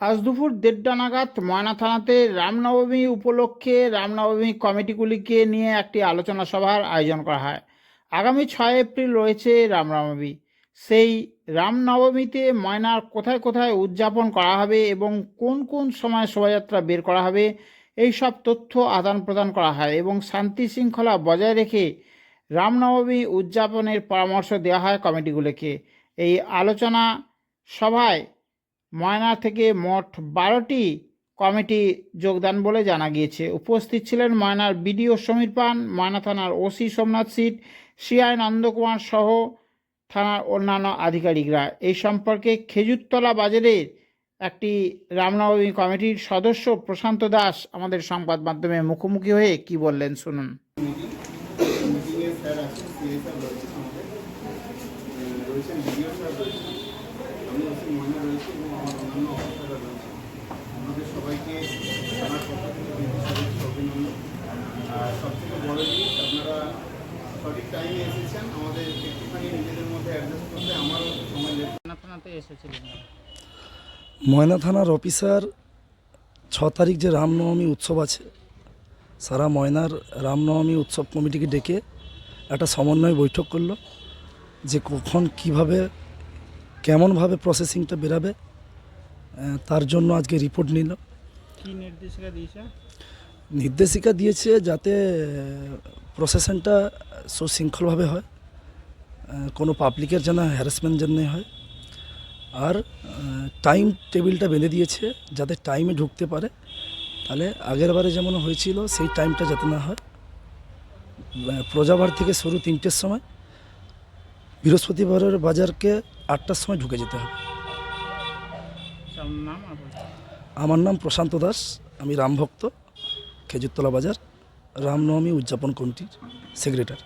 আজ দুপুর দেড়টা নাগাদ ময়না থানাতে রামনবমী উপলক্ষে রামনবমী কমিটিগুলিকে নিয়ে একটি আলোচনা সভার আয়োজন করা হয়। আগামী ছয় এপ্রিল রয়েছে রামনবমী। সেই রামনবমীতে ময়নার কোথায় কোথায় উদযাপন করা হবে এবং কোন কোন সময় শোভাযাত্রা বের করা হবে, এই সব তথ্য আদান প্রদান করা হয় এবং শান্তি শৃঙ্খলা বজায় রেখে রামনবমী উদযাপনের পরামর্শ দেওয়া হয় কমিটিগুলিকে। এই আলোচনা সভায় ময়না থেকে মোট বারোটি কমিটি যোগদান বলে জানা গিয়েছে। উপস্থিত ছিলেন ময়নার বিডিও সমীর পান, ময়না থানার OC Somnath seat, CI Nandakumar সহ থানার অন্যান্য আধিকারিকরা। এই সম্পর্কে খেজুরতলা বাজারের একটি রামনবমী কমিটির সদস্য প্রশান্ত দাস আমাদের সংবাদ মাধ্যমে মুখোমুখি হয়ে কি বললেন শুনুন। রয়েছেন। আমি ওসি ময়না এবং আমার অন্যান্য অফিসাররা রয়েছেন আমাদের সবাইকে জানার পক্ষ থেকে অভিনন্দন আর সবথেকে বড় জিনিস আপনারা সঠিক টাইমে এসেছেন আমাদের একটুখানি নিজেদের মধ্যে অ্যাডজাস্ট করতে আমারও সময় এসেছিলেন ময়না থানার অফিসার ছ তারিখ যে রামনবমী উৎসব আছে, সারা ময়নার রামনবমী উৎসব কমিটিকে ডেকে একটা সমন্বয় বৈঠক করল যে কখন কীভাবে কেমনভাবে প্রসেসিংটা বেরাবে তার জন্য আজকে রিপোর্ট নিল। কি নির্দেশিকা দিয়েছে? নির্দেশিকা দিয়েছে যাতে প্রসেশনটা সুশৃঙ্খলভাবে হয় কোনো পাবলিকের যেন হ্যারাসমেন্ট যেন হয়। আর টাইম টেবিলটা বেঁধে দিয়েছে যাতে টাইমে ঢুকতে পারে। তাহলে আগের বারে যেমন হয়েছিল সেই টাইমটা যাতে না হয়। প্রজাবার থেকে শুরু তিনটের সময়। বৃহস্পতিবারের বাজারকে আটটার সময় ঢুকে যেতে হবে। আমার নাম প্রশান্ত দাস, আমি রামভক্ত খেজুরতলা বাজার, রামনবমী উদযাপন কমিটির সেক্রেটারি